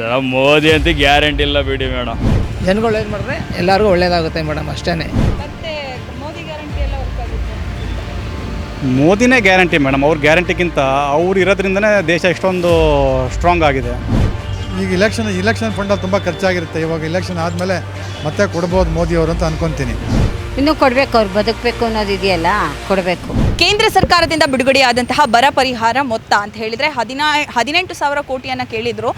Sir Modi ಅಂತ guarantee ಇಲ್ಲ ಬಿಡಿ ಮೇಡಮ್ ಜನಗಳು ಒಳ್ಳೇದು ಮಾಡಿದ್ರೆ ಎಲ್ಲರಿಗೂ ಒಳ್ಳೇದಾಗುತ್ತೆ ಮೇಡಮ್ ಅಷ್ಟೇ ಮತ್ತೆ ಮೋದಿ ಗ್ಯಾರಂಟಿ ಎಲ್ಲ ವರ್ಕ್ ಆಗುತ್ತೆ? ಮೋದಿನೇ ಗ್ಯಾರಂಟಿ ಮೇಡಮ್ ಅವ್ರ ಗ್ಯಾರಂಟಿಗಿಂತ ಅವ್ರು ಇರೋದ್ರಿಂದನೇ ದೇಶ ಇಷ್ಟೊಂದು ಸ್ಟ್ರಾಂಗ್ ಆಗಿದೆ. ಈಗ ಇಲೆಕ್ಷನ್ ಇಲೆಕ್ಷನ್ ಫಂಡಲ್ಲಿ ತುಂಬ ಖರ್ಚಾಗಿರುತ್ತೆ ಇವಾಗ ಇಲೆಕ್ಷನ್ ಆದಮೇಲೆ ಮತ್ತೆ ಕೊಡ್ಬೋದು ಮೋದಿ ಅವರು ಅಂತ ಅನ್ಕೊತೀನಿ. ಇನ್ನೂ ಕೊಡಬೇಕು, ಅವ್ರು ಬದುಕಬೇಕು ಅನ್ನೋದು ಇದೆಯಲ್ಲ, ಕೊಡಬೇಕು. ಕೇಂದ್ರ ಸರ್ಕಾರದಿಂದ ಬಿಡುಗಡೆಯಾದಂತಹ ಬರ ಪರಿಹಾರ ಮೊತ್ತ ಅಂತ ಹೇಳಿದ್ರೆ ಹದಿನಾ, ಹದಿನೆಂಟು ಸಾವಿರ ಕೋಟಿಯನ್ನ ಕೇಳಿದ್ರು.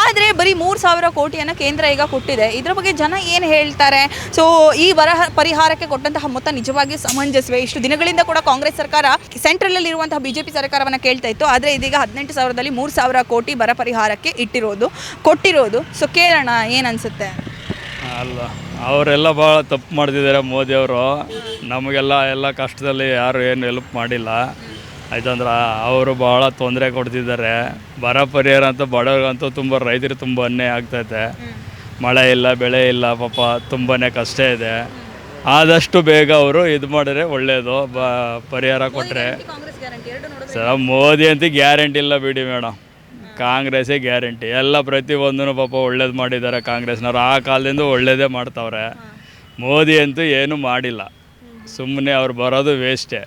ಆದರೆ ಬರೀ ಮೂರು ಸಾವಿರ ಕೋಟಿಯನ್ನ ಕೇಂದ್ರ ಈಗ ಕೊಟ್ಟಿದೆ. ಇದ್ರ ಬಗ್ಗೆ ಜನ ಏನು ಹೇಳ್ತಾರೆ? ಸೊ ಈ ಬರ ಪರಿಹಾರಕ್ಕೆ ಕೊಟ್ಟಂತಹ ಮೊತ್ತ ನಿಜವಾಗಿ ಸಮಂಜಸವೇ? ಇಷ್ಟು ದಿನಗಳಿಂದ ಕೂಡ ಕಾಂಗ್ರೆಸ್ ಸರ್ಕಾರ ಸೆಂಟ್ರಲ್ ಇರುವಂತಹ ಬಿಜೆಪಿ ಸರ್ಕಾರವನ್ನ ಕೇಳ್ತಾ ಇತ್ತು. ಆದರೆ ಇದೀಗ ಹದಿನೆಂಟು ಸಾವಿರದಲ್ಲಿ ಮೂರು ಸಾವಿರ ಕೋಟಿ ಬರ ಪರಿಹಾರಕ್ಕೆ ಇಟ್ಟಿರೋದು, ಕೊಟ್ಟಿರೋದು. ಸೊ ಕೇಳೋಣ ಏನನ್ಸುತ್ತೆ ಅಲ್ಲ ಅವರೆಲ್ಲ ಭಾಳ ತಪ್ಪು ಮಾಡ್ತಿದ್ದಾರೆ ಮೋದಿಯವರು ನಮಗೆಲ್ಲ ಎಲ್ಲ ಕಷ್ಟದಲ್ಲಿ ಯಾರು ಏನು ಹೆಲ್ಪ್ ಮಾಡಿಲ್ಲ. ಆಯ್ತಂದ್ರೆ ಅವರು ಭಾಳ ತೊಂದರೆ ಕೊಡ್ತಿದ್ದಾರೆ. ಬರ ಪರಿಹಾರ ಅಂತ ಬಡವ್ರಿಗಂತೂ ತುಂಬ ರೈತರು ತುಂಬ ಅನ್ಯಾಯ ಆಗ್ತೈತೆ. ಮಳೆ ಇಲ್ಲ ಬೆಳೆ ಇಲ್ಲ ಪಾಪ ತುಂಬಾ ಕಷ್ಟ ಇದೆ. ಆದಷ್ಟು ಬೇಗ ಅವರು ಇದು ಮಾಡಿದ್ರೆ ಒಳ್ಳೆಯದು ಬ ಪರಿಹಾರ ಕೊಟ್ಟರೆ ಸರ್ ಮೋದಿ ಅಂತ ಗ್ಯಾರಂಟಿ ಇಲ್ಲ ಬಿಡಿ ಮೇಡಮ್ ಕಾಂಗ್ರೆಸ್ಸೇ ಗ್ಯಾರಂಟಿ. ಎಲ್ಲ ಪ್ರತಿಯೊಂದೂ ಪಾಪ ಒಳ್ಳೇದು ಮಾಡಿದ್ದಾರೆ ಕಾಂಗ್ರೆಸ್ನವ್ರು. ಆ ಕಾಲದಿಂದ ಒಳ್ಳೇದೇ ಮಾಡ್ತಾವ್ರೆ. ಮೋದಿ ಅಂತೂ ಏನೂ ಮಾಡಿಲ್ಲ. ಸುಮ್ಮನೆ ಅವ್ರು ಬರೋದು ವೇಸ್ಟೇ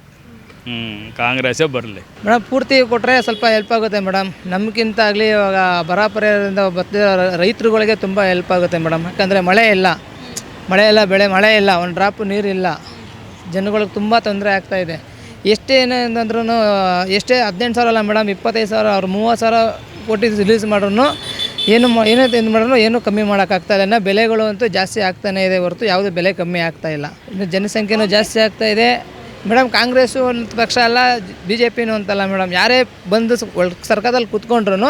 ಹ್ಞೂ ಕಾಂಗ್ರೆಸ್ಸೇ ಬರಲಿ. ಮೇಡಮ್, ಪೂರ್ತಿ ಕೊಟ್ಟರೆ ಸ್ವಲ್ಪ ಹೆಲ್ಪ್ ಆಗುತ್ತೆ ಮೇಡಮ್. ನಮಗಿಂತ ಆಗಲಿ ಇವಾಗ ಬರ ಪರಿಹಾರದಿಂದ ಬರ್ತಿರೋ ರೈತರುಗಳಿಗೆ ತುಂಬ ಹೆಲ್ಪ್ ಆಗುತ್ತೆ ಮೇಡಮ್. ಯಾಕಂದರೆ ಮಳೆ ಇಲ್ಲ. ಮಳೆ ಇಲ್ಲ, ಬೆಳೆ, ಮಳೆ ಇಲ್ಲ. ಒಂದು ಡ್ರಾಪ್ ನೀರಿಲ್ಲ ಜನಗಳಿಗೆ ತುಂಬ ತೊಂದರೆ ಆಗ್ತಾಯಿದೆ ಎಷ್ಟೇ ಏನಂದ್ರೂ ಎಷ್ಟೇ ಹದಿನೆಂಟು ಸಾವಿರ ಅಲ್ಲ ಮೇಡಮ್, ಇಪ್ಪತ್ತೈದು ಸಾವಿರ ಅವ್ರು, ಮೂವತ್ತು ಸಾವಿರ ಕೋಟಿ ರಿಲೀಸ್ ಮಾಡ್ರು ಏನು ಏನೇ ಇದು ಮಾಡೋನು ಏನು ಕಮ್ಮಿ ಮಾಡೋಕ್ಕಾಗ್ತಾ ಇಲ್ಲ. ಬೆಲೆಗಳು ಅಂತೂ ಜಾಸ್ತಿ ಆಗ್ತಾನೇ ಇದೆ ಹೊರತು ಯಾವುದೇ ಬೆಲೆ ಕಮ್ಮಿ ಆಗ್ತಾ ಇಲ್ಲ. ಇನ್ನು ಜನಸಂಖ್ಯೆನೂ ಜಾಸ್ತಿ ಆಗ್ತಾ ಇದೆ. ಮೇಡಮ್ ಕಾಂಗ್ರೆಸ್ಸು ಅಂತ ಪಕ್ಷ ಅಲ್ಲ ಬಿ ಜೆ ಪಿನೂ ಅಂತಲ್ಲ ಮೇಡಮ್ ಯಾರೇ ಬಂದು ಸರ್ಕಾರದಲ್ಲಿ ಕೂತ್ಕೊಂಡ್ರು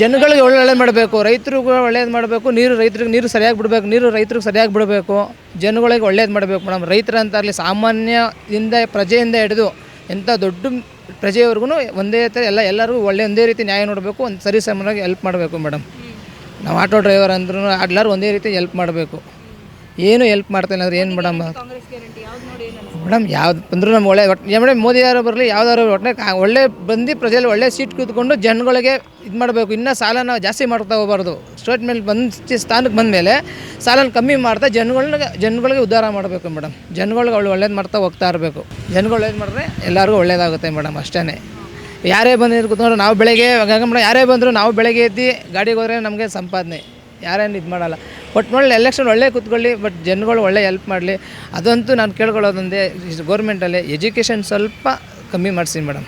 ಜನಗಳಿಗೆ ಒಳ್ಳೆ ಮಾಡಬೇಕು, ರೈತರಿಗೂ ಒಳ್ಳೇದು ಮಾಡಬೇಕು, ನೀರು ರೈತರಿಗೆ ನೀರು ಸರಿಯಾಗಿ ಬಿಡಬೇಕು, ನೀರು ರೈತರಿಗೆ ಸರಿಯಾಗಿ ಬಿಡಬೇಕು, ಜನಗಳಿಗೆ ಒಳ್ಳೇದು ಮಾಡಬೇಕು ಮೇಡಮ್ ರೈತರಂತಾಗಲಿ ಸಾಮಾನ್ಯದಿಂದ ಪ್ರಜೆಯಿಂದ ಹಿಡಿದು ಎಂಥ ದೊಡ್ಡ ಪ್ರಜೆಯವರೆಗೂ ಒಂದೇ ಥರ ಎಲ್ಲ ಎಲ್ಲರಿಗೂ ಒಳ್ಳೆ ಒಂದೇ ರೀತಿ ನ್ಯಾಯ ನೋಡಬೇಕು, ಒಂದು ಸರಿ ಸಮನಾಗಿ ಹೆಲ್ಪ್ ಮಾಡಬೇಕು ಮೇಡಮ್ ನಾವು ಆಟೋ ಡ್ರೈವರ್ ಅಂದ್ರೂ ಎಲ್ಲರೂ ಒಂದೇ ರೀತಿ ಹೆಲ್ಪ್ ಮಾಡಬೇಕು. ಏನು ಹೆಲ್ಪ್ ಮಾಡ್ತಾ ಇಲ್ಲ ಅಂದ್ರೆ ಏನು ಮೇಡಮ್ ಮೇಡಮ್, ಯಾವ್ದು ಬಂದರೂ ನಮ್ಗೆ ಒಳ್ಳೆ ಒಟ್ಟು ಮೇಡಮ್ ಮೋದಿ ಯಾರು ಬರಲಿ, ಯಾವ್ದಾದ್ರು ಒಟ್ಟೆ ಒಳ್ಳೆ ಬಂದು ಪ್ರಜೆಯಲ್ಲಿ ಒಳ್ಳೆ ಸೀಟ್ ಕೂತ್ಕೊಂಡು ಜನಗಳಿಗೆ ಇದು ಮಾಡಬೇಕು. ಇನ್ನೂ ಸಾಲನ ಜಾಸ್ತಿ ಮಾಡ್ತಾ ಹೋಗಬಾರ್ದು. ಸ್ಟೇಟ್ ಮೇಲೆ ಬಂದು ಸ್ಥಾನಕ್ಕೆ ಬಂದ ಮೇಲೆ ಸಾಲನ ಕಮ್ಮಿ ಮಾಡ್ತಾ ಜನಗಳನ್ನ ಜನಗಳಿಗೆ ಉದ್ಧಾರ ಮಾಡಬೇಕು ಮೇಡಮ್. ಜನಗಳಿಗೆ ಅವಳು ಒಳ್ಳೇದು ಮಾಡ್ತಾ ಹೋಗ್ತಾ ಇರಬೇಕು. ಜನಗಳು ಒಳ್ಳೇದು ಮಾಡಿದ್ರೆ ಎಲ್ಲರಿಗೂ ಒಳ್ಳೇದಾಗುತ್ತೆ ಮೇಡಮ್ ಅಷ್ಟೇ ಯಾರೇ ಬಂದಿದ್ರು ಕೂತ್ಕೊಂಡ್ರು ನಾವು ಬೆಳಗ್ಗೆ ಯಾರೇ ಬಂದರೂ ನಾವು ಬೆಳಗ್ಗೆ ಎದ್ದು ಗಾಡಿಗೆ ಹೋದರೆ ನಮಗೆ ಸಂಪಾದನೆ. ಯಾರೇನು ಇದು ಮಾಡಲ್ಲ. ನೋಡಿ ಎಲೆಕ್ಷನ್ ಒಳ್ಳೆ ಕೂತ್ಕೊಳ್ಳಿ ಬಟ್ ಜನಗಳು ಒಳ್ಳೆ ಹೆಲ್ಪ್ ಮಾಡಲಿ. ಅದಂತೂ ನಾನು ಕೇಳ್ಕೊಳ್ಳೋದೊಂದೇ ಗೌರ್ಮೆಂಟಲ್ಲಿ ಎಜುಕೇಷನ್ ಸ್ವಲ್ಪ ಕಮ್ಮಿ ಮಾಡಿಸಿ ಮೇಡಮ್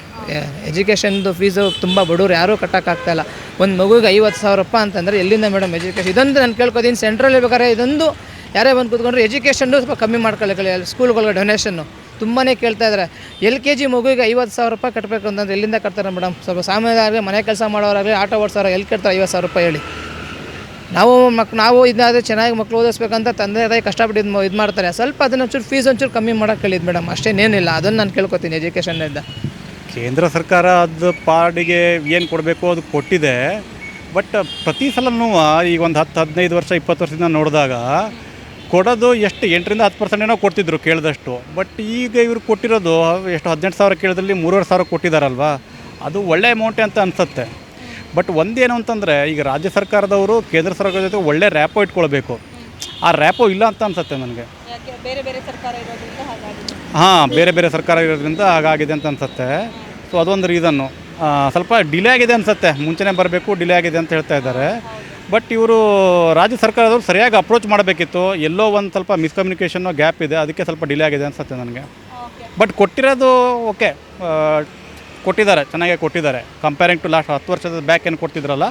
ಎಜುಕೇಷನ್ದು ಫೀಸು ತುಂಬ ಬಡವ್ರು ಯಾರೂ ಕಟ್ಟೋಕ್ಕಾಗ್ತಾಯಿಲ್ಲ ಒಂದು ಮಗುಗೆ ಐವತ್ತು ಸಾವಿರ ರೂಪಾಯಿ ಅಂತಂದರೆ ಎಲ್ಲಿಂದ ಮೇಡಮ್ ಎಜುಕೇಷನ್ ಇದೊಂದು ನಾನು ಕೇಳ್ಕೊತೀನಿ ಸೆಂಟ್ರಲ್ಲಿ ಬೇಕಾದ್ರೆ ಇದೊಂದು ಯಾರೇ ಬಂದು ಕೂತ್ಕೊಂಡ್ರೆ ಎಜುಕೇಷನ್ನು ಸ್ವಲ್ಪ ಕಮ್ಮಿ ಮಾಡ್ಕೊಳ್ಳಿ ಸ್ಕೂಲ್ಗಳಿಗೆ ಡೊನೇಷನ್ನು ತುಂಬಾ ಕೇಳ್ತಾ ಇದ್ದಾರೆ ಎಲ್ ಕೆ ಜಿ ಮಗುವಿಗೆ ಐವತ್ತು ಸಾವಿರ ರೂಪಾಯಿ ಕಟ್ಟಬೇಕು ಅಂತಂದ್ರೆ ಎಲ್ಲಿಂದ ಕಟ್ತಾರೆ ಮೇಡಮ್ ಸ್ವಲ್ಪ ಸಾಮಾನ್ಯರಾಗಲಿ, ಮನೆ ಕೆಲಸ ಮಾಡೋರಾಗಲಿ, ಆಟೋ ಓಡಿಸೋರು ಎಲ್ಲಿ ಕಟ್ತಾರೆ ಐವತ್ತು ಸಾವಿರ ರೂಪಾಯಿ ಹೇಳಿ. ನಾವು ಮಕ್, ನಾವು ಇದಾದರೆ ಚೆನ್ನಾಗಿ ಮಕ್ಕಳು ಓದಿಸ್ಬೇಕಂತ ತಂದೆ ತಾಯಿ ಕಷ್ಟಪಟ್ಟು ಇದು ಇದು ಮಾಡ್ತಾರೆ. ಸ್ವಲ್ಪ ಅದನ್ನು ಒಂಚೂರು ಫೀಸ್ ಒಂಚೂರು ಕಮ್ಮಿ ಮಾಡೋಕೆ ಹೇಳಿದ್ದು ಮೇಡಮ್ ಅಷ್ಟೇನೇನಿಲ್ಲ ಅದನ್ನು ನಾನು ಕೇಳ್ಕೊತೀನಿ ಎಜುಕೇಷನ್ನಿಂದ ಕೇಂದ್ರ ಸರ್ಕಾರ ಅದು ಪಾಡಿಗೆ ಏನು ಕೊಡಬೇಕು ಅದು ಕೊಟ್ಟಿದೆ. ಬಟ್ ಪ್ರತಿ ಸಲನೂ ಈಗ ಒಂದು ಹತ್ತು ಹದಿನೈದು ವರ್ಷ, ಇಪ್ಪತ್ತು ವರ್ಷದಿಂದ ನೋಡಿದಾಗ ಕೊಡೋದು ಎಷ್ಟು, ಎಂಟರಿಂದ ಹತ್ತು ಪರ್ಸೆಂಟ್ ಏನೋ ಕೊಡ್ತಿದ್ರು ಕೇಳಿದಷ್ಟು. ಬಟ್ ಈಗ ಇವರು ಕೊಟ್ಟಿರೋದು, ಎಷ್ಟು, ಹದಿನೆಂಟು ಸಾವಿರ ಕೇಳಿದ್ರಲ್ಲಿ ಮೂರುವರೆ ಸಾವಿರ ಕೊಟ್ಟಿದ್ದಾರಲ್ವಾ ಅದು ಒಳ್ಳೆ ಅಮೌಂಟೇ ಅಂತ ಅನಿಸುತ್ತೆ. ಬಟ್ ಒಂದೇನು ಅಂತಂದರೆ ಈಗ ರಾಜ್ಯ ಸರ್ಕಾರದವರು ಕೇಂದ್ರ ಸರ್ಕಾರದ ಜೊತೆ ಒಳ್ಳೆ ರ್ಯಾಪೋ ಇಟ್ಕೊಳ್ಬೇಕು. ಆ ರ್ಯಾಪೋ ಇಲ್ಲ ಅಂತ ಅನ್ಸುತ್ತೆ ನನಗೆ. ಯಾಕೆ? ಬೇರೆ ಬೇರೆ ಸರ್ಕಾರ ಇರೋದ್ರಿಂದ ಹಾಗಾಗಿದೆ. ಹಾಂ ಬೇರೆ ಬೇರೆ ಸರ್ಕಾರ ಇರೋದ್ರಿಂದ ಹಾಗಾಗಿದೆ ಅಂತ ಅನ್ಸುತ್ತೆ. ಸೊ ಅದೊಂದು ರೀಸನ್ನು ಸ್ವಲ್ಪ ಡಿಲೇ ಆಗಿದೆ ಅನ್ಸುತ್ತೆ. ಮುಂಚೆನೇ ಬರಬೇಕು ಡಿಲೇ ಆಗಿದೆ ಅಂತ ಹೇಳ್ತಾ ಇದ್ದಾರೆ. ಬಟ್ ಇವರು ರಾಜ್ಯ ಸರ್ಕಾರದವರು ಸರಿಯಾಗಿ ಅಪ್ರೋಚ್ ಮಾಡಬೇಕಿತ್ತು. ಎಲ್ಲೋ ಒಂದು ಸ್ವಲ್ಪ ಮಿಸ್ಕಮ್ಯುನಿಕೇಷನ್ನು ಗ್ಯಾಪ್ ಇದೆ. ಅದಕ್ಕೆ ಸ್ವಲ್ಪ ಡಿಲೇ ಆಗಿದೆ ಅನ್ಸುತ್ತೆ ನನಗೆ. ಬಟ್ ಕೊಟ್ಟಿರೋದು ಓಕೆ ಕೊಟ್ಟಿದ್ದಾರೆ ಚೆನ್ನಾಗೇ ಕೊಟ್ಟಿದ್ದಾರೆ. ಕಂಪೇರಿಂಗ್ ಟು ಲಾಸ್ಟ್ ಹತ್ತು ವರ್ಷದ ಬ್ಯಾಕ್ ಏನು ಕೊಡ್ತಿದ್ರಲ್ಲ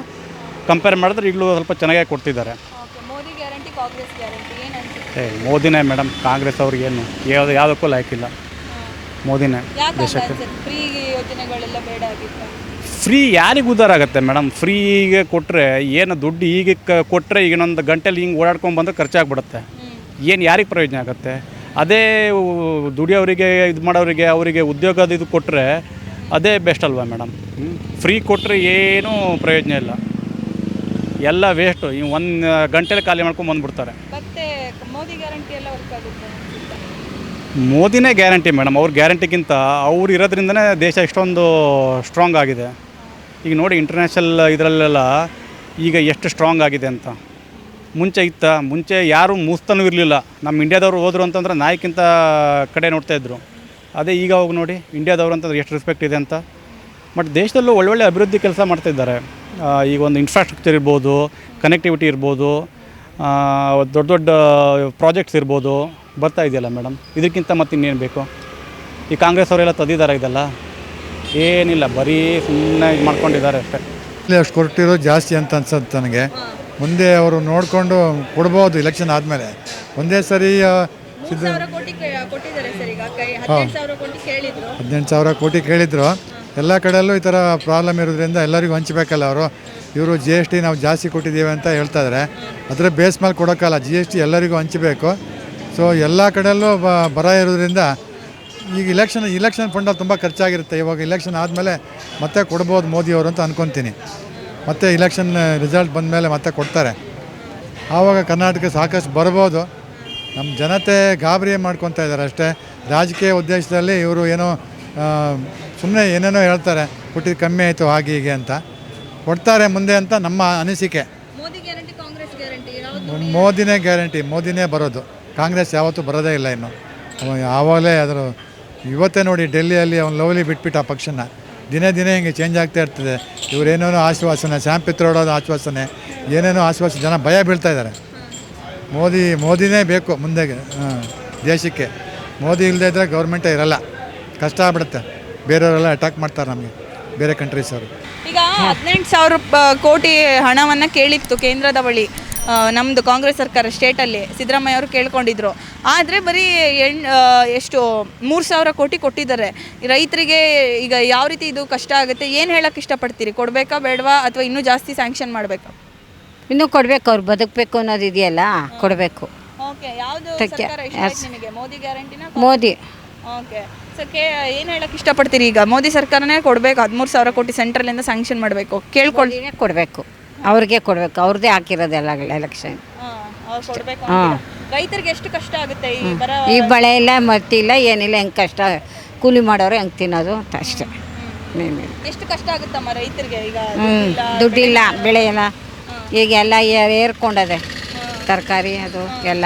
ಕಂಪೇರ್ ಮಾಡಿದ್ರೆ ಈಗಲೂ ಸ್ವಲ್ಪ ಚೆನ್ನಾಗೇ ಕೊಡ್ತಿದ್ದಾರೆ. ಮೋದಿ ಗ್ಯಾರಂಟಿ ಕಾಂಗ್ರೆಸ್ ಗ್ಯಾರಂಟಿ ಏನಂತ ಏ ಮೋದಿನೇ ಮೇಡಮ್ ಕಾಂಗ್ರೆಸ್ ಅವ್ರಿಗೇನು ಯಾವುದು ಯಾವುದಕ್ಕೂ ಲಾಯಕಿಲ್ಲ ಮೋದಿನೇ ದೇಶಕ್ಕೆ. ಫ್ರೀ ಯೋಜನೆಗಳೆಲ್ಲ ಬೇಡ ಆಗಿತ್ತು? ಫ್ರೀ ಯಾರಿಗೆ ಉದ್ಧಾರ ಆಗುತ್ತೆ ಮೇಡಮ್ ಫ್ರೀಗೆ ಕೊಟ್ಟರೆ ಏನು ದುಡ್ಡು ಈಗ ಕೊಟ್ಟರೆ ಈಗ ಇನ್ನೊಂದು ಗಂಟೆಲಿ ಹಿಂಗೆ ಓಡಾಡ್ಕೊಂಡು ಬಂದರೆ ಖರ್ಚಾಗ್ಬಿಡುತ್ತೆ. ಏನು ಯಾರಿಗೆ ಪ್ರಯೋಜನ ಆಗುತ್ತೆ? ಅದೇ ಉ- ದುಡಿಯೋರಿಗೆ ಇದು ಮಾಡೋರಿಗೆ ಅವರಿಗೆ ಉದ್ಯೋಗದ ಇದು ಕೊಟ್ಟರೆ ಅದೇ ಬೆಸ್ಟ್ ಅಲ್ವಾ ಮೇಡಮ್ ಫ್ರೀ ಕೊಟ್ಟರೆ ಏನೂ ಪ್ರಯೋಜನ ಇಲ್ಲ. ಎಲ್ಲ ವೇಸ್ಟು ಈ ಒಂದು ಗಂಟೆಲಿ ಖಾಲಿ ಮಾಡ್ಕೊಂಡು ಬಂದ್ಬಿಡ್ತಾರೆ. ಮತ್ತೆ ಮೋದಿ ಗ್ಯಾರಂಟಿ ಎಲ್ಲ ವರ್ಕ್ ಆಗುತ್ತೆ? ಮೋದಿನೇ ಗ್ಯಾರಂಟಿ ಮೇಡಮ್ ಅವ್ರ ಗ್ಯಾರಂಟಿಗಿಂತ ಅವ್ರು ಇರೋದ್ರಿಂದನೇ ದೇಶ ಇಷ್ಟೊಂದು ಸ್ಟ್ರಾಂಗ್ ಆಗಿದೆ. ಈಗ ನೋಡಿ ಇಂಟರ್ನ್ಯಾಷನಲ್ ಇದರಲ್ಲೆಲ್ಲ ಈಗ ಎಷ್ಟು ಸ್ಟ್ರಾಂಗ್ ಆಗಿದೆ ಅಂತ. ಮುಂಚೆ ಇತ್ತ ಮುಂಚೆ ಯಾರೂ ಮೂಸ್ತನೂ ಇರಲಿಲ್ಲ. ನಮ್ಮ ಇಂಡಿಯಾದವರು ಹೋದರು ಅಂತಂದ್ರೆ ನಾಯಕಿಂತ ಕಡೆ ನೋಡ್ತಾ ಇದ್ರು. ಅದೇ ಈಗ ಹೋಗಿ ನೋಡಿ ಇಂಡಿಯಾದವ್ರು ಅಂತಂದ್ರೆ ಎಷ್ಟು ರೆಸ್ಪೆಕ್ಟ್ ಇದೆ ಅಂತ. ಬಟ್ ದೇಶದಲ್ಲೂ ಒಳ್ಳೊಳ್ಳೆ ಅಭಿವೃದ್ಧಿ ಕೆಲಸ ಮಾಡ್ತಿದ್ದಾರೆ ಈಗ ಒಂದು ಇನ್ಫ್ರಾಸ್ಟ್ರಕ್ಚರ್ ಇರ್ಬೋದು ಕನೆಕ್ಟಿವಿಟಿ ಇರ್ಬೋದು ದೊಡ್ಡ ದೊಡ್ಡ ಪ್ರಾಜೆಕ್ಟ್ಸ್ ಇರ್ಬೋದು ಬರ್ತಾ ಇದೆಯಲ್ಲ ಮೇಡಮ್ ಇದಕ್ಕಿಂತ ಮತ್ತೆ ಇನ್ನೇನು ಬೇಕು? ಈ ಕಾಂಗ್ರೆಸ್ ಅವರೆಲ್ಲ ತದ್ದಿದ್ದಾರೆ ಇದೆಲ್ಲ? ಏನಿಲ್ಲ ಬರೀ ಸುಮ್ಮನೆ ಇದು ಮಾಡ್ಕೊಂಡಿದ್ದಾರೆ ಅಷ್ಟೇ. ಇಲ್ಲಿ ಅಷ್ಟು ಕೊಟ್ಟಿರೋ ಜಾಸ್ತಿ ಅಂತ ಅನ್ಸುತ್ತೆ ನನಗೆ ಮುಂದೆ ಅವರು ನೋಡಿಕೊಂಡು ಕೊಡ್ಬೋದು ಇಲೆಕ್ಷನ್ ಆದಮೇಲೆ. ಒಂದೇ ಸರಿ ಹದಿನೆಂಟು ಸಾವಿರ ಕೋಟಿ ಕೇಳಿದ್ರು. ಎಲ್ಲ ಕಡೆಯಲ್ಲೂ ಈ ಥರ ಪ್ರಾಬ್ಲಮ್ ಇರೋದ್ರಿಂದ ಎಲ್ಲರಿಗೂ ಹಂಚಬೇಕಲ್ಲ ಅವರು. ಇವರು ಜಿ ಎಸ್ ಟಿ ನಾವು ಜಾಸ್ತಿ ಕೊಟ್ಟಿದ್ದೀವಿ ಅಂತ ಹೇಳ್ತಾ ಇದ್ದಾರೆ ಅದರ ಬೇಸ್ ಮೇಲೆ ಕೊಡೋಕ್ಕಲ್ಲ ಜಿ ಎಸ್ ಟಿ ಎಲ್ಲರಿಗೂ ಹಂಚಬೇಕು. ಸೊ ಎಲ್ಲ ಕಡೆಯಲ್ಲೂ ಬರ ಇರೋದ್ರಿಂದ ಈಗ ಇಲೆಕ್ಷನ್ ಇಲೆಕ್ಷನ್ ಫಂಡಲ್ಲಿ ತುಂಬ ಖರ್ಚಾಗಿರುತ್ತೆ. ಇವಾಗ ಇಲೆಕ್ಷನ್ ಆದಮೇಲೆ ಮತ್ತೆ ಕೊಡ್ಬೋದು ಮೋದಿಯವರು ಅಂತ ಅಂದ್ಕೊತೀನಿ ಮತ್ತೆ ಇಲೆಕ್ಷನ್ ರಿಸಲ್ಟ್ ಬಂದ ಮೇಲೆ ಮತ್ತೆ ಕೊಡ್ತಾರೆ. ಆವಾಗ ಕರ್ನಾಟಕ ಸಾಕಷ್ಟು ಬರ್ಬೋದು. ನಮ್ಮ ಜನತೆ ಗಾಬರಿ ಮಾಡ್ಕೊತಾ ಇದ್ದಾರೆ ಅಷ್ಟೇ. ರಾಜಕೀಯ ಉದ್ದೇಶದಲ್ಲಿ ಇವರು ಏನೋ ಸುಮ್ಮನೆ ಏನೇನೋ ಹೇಳ್ತಾರೆ ಹುಟ್ಟಿದ ಕಮ್ಮಿ ಆಯಿತು ಹಾಗೆ ಹೀಗೆ ಅಂತ. ಕೊಡ್ತಾರೆ ಮುಂದೆ ಅಂತ ನಮ್ಮ ಅನಿಸಿಕೆ. ಮೋದಿನೇ ಗ್ಯಾರಂಟಿ ಮೋದಿನೇ ಬರೋದು. ಕಾಂಗ್ರೆಸ್ ಯಾವತ್ತೂ ಬರೋದೇ ಇಲ್ಲ ಇನ್ನು. ಯಾವಾಗಲೇ ಅದರ ಇವತ್ತೇ ನೋಡಿ ಡೆಲ್ಲಿಯಲ್ಲಿ ಅವ್ನು ಲವ್ಲಿ ಬಿಟ್ಬಿಟ್ಟು ಆ ಪಕ್ಷನ. ದಿನೇ ದಿನೇ ಹಿಂಗೆ ಚೇಂಜ್ ಆಗ್ತಾ ಇರ್ತದೆ. ಇವರೇನೇನೋ ಆಶ್ವಾಸನೆ ಶ್ಯಾಮ್ ಪಿತ್ರೋಡೋದು ಆಶ್ವಾಸನೆ ಏನೇನೋ ಆಶ್ವಾಸನೆ ಜನ ಭಯ ಬೀಳ್ತಾ ಇದ್ದಾರೆ ಮೋದಿ, ಮೋದಿನೇ ಬೇಕು ಮುಂದೆಗೆ ದೇಶಕ್ಕೆ. ಮೋದಿ ಇಲ್ಲದೆ ಇದ್ದರೆ ಗೌರ್ಮೆಂಟೇ ಇರಲ್ಲ. ಕಷ್ಟ ಆಗ್ಬಿಡುತ್ತೆ. ಬೇರೆಯವರೆಲ್ಲ ಅಟ್ಯಾಕ್ ಮಾಡ್ತಾರೆ ನಮಗೆ, ಬೇರೆ ಕಂಟ್ರೀಸ್ ಅವರು. ಈಗ ಹದಿನೆಂಟು ಸಾವಿರ ಕೋಟಿ ಹಣವನ್ನು ಕೇಳಿತ್ತು ಕೇಂದ್ರದ ಬಳಿ ನಮ್ಮದು ಕಾಂಗ್ರೆಸ್ ಸರ್ಕಾರ ಸ್ಟೇಟಲ್ಲಿ, ಸಿದ್ದರಾಮಯ್ಯ ಅವರು ಕೇಳ್ಕೊಂಡಿದ್ರು. ಆದರೆ ಬರೀ ಎಣ್ ಎಷ್ಟು, ಮೂರು ಸಾವಿರ ಕೋಟಿ ಕೊಟ್ಟಿದ್ದಾರೆ. ರೈತರಿಗೆ ಈಗ ಯಾವ ರೀತಿ ಇದು ಕಷ್ಟ ಆಗುತ್ತೆ, ಏನು ಹೇಳೋಕ್ಕೆ ಇಷ್ಟಪಡ್ತೀರಿ? ಕೊಡಬೇಕಾ, ಬೇಡವಾ, ಅಥವಾ ಇನ್ನೂ ಜಾಸ್ತಿ ಸ್ಯಾಂಕ್ಷನ್ ಮಾಡಬೇಕಾ? ಇನ್ನೂ ಕೊಡಬೇಕು ಅವ್ರು ಬದುಕಬೇಕು ಅನ್ನೋದು ಇದೆಯಲ್ಲ? ಕೊಡಬೇಕು. ಓಕೆ ಯಾವುದು ತಕ್ಕೆ- ಸರ್ಕಾರ ಇಷ್ಟ ಆಯ್ತು ನಿಮಗೆ ಮೋದಿ ಗ್ಯಾರಂಟಿನ ಮೋದಿ. ಓಕೆ. ಸೊ ಕೇ ಏನು ಹೇಳಕ್ಕೆ ಇಷ್ಟಪಡ್ತೀರಿ ಈಗ? ಮೋದಿ ಸರ್ಕಾರನೇ ಕೊಡಬೇಕು ಹದಿಮೂರು ಸಾವಿರ ಕೋಟಿ ಸೆಂಟ್ರಲಿಂದ ಸ್ಯಾಂಕ್ಷನ್ ಮಾಡಬೇಕು. ಕೇಳ್ಕೊಳ್ಳಿ ಮೋದಿನೇ ಕೊಡಬೇಕು. ಅವ್ರಿಗೆ ಕೊಡಬೇಕು. ಅವ್ರದ್ದೇ ಹಾಕಿರೋದೆಲ್ಲ ಎಲೆಕ್ಷನ್ ಕೊಡಬೇಕು ಹಾಂ. ರೈತರಿಗೆ ಎಷ್ಟು ಕಷ್ಟ ಆಗುತ್ತೆ ಈ ಬರ ಈ ಬಳೆ ಇಲ್ಲ ಮತ್ತಿಲ್ಲ ಏನಿಲ್ಲ ಹೆಂಗೆ ಕಷ್ಟ? ಕೂಲಿ ಮಾಡೋರು ಹೆಂಗೆ ತಿನ್ನೋದು? ಅಂತ ಅಷ್ಟೇ. ಎಷ್ಟು ಕಷ್ಟ ಆಗುತ್ತಮ್ಮ ರೈತರಿಗೆ ಈಗ? ಹ್ಞೂ ದುಡ್ಡಿಲ್ಲ ಬೆಳೆ ಎಲ್ಲ ಈಗ ಎಲ್ಲ ಏರ್ಕೊಂಡದೆ ತರಕಾರಿ ಅದು ಎಲ್ಲ.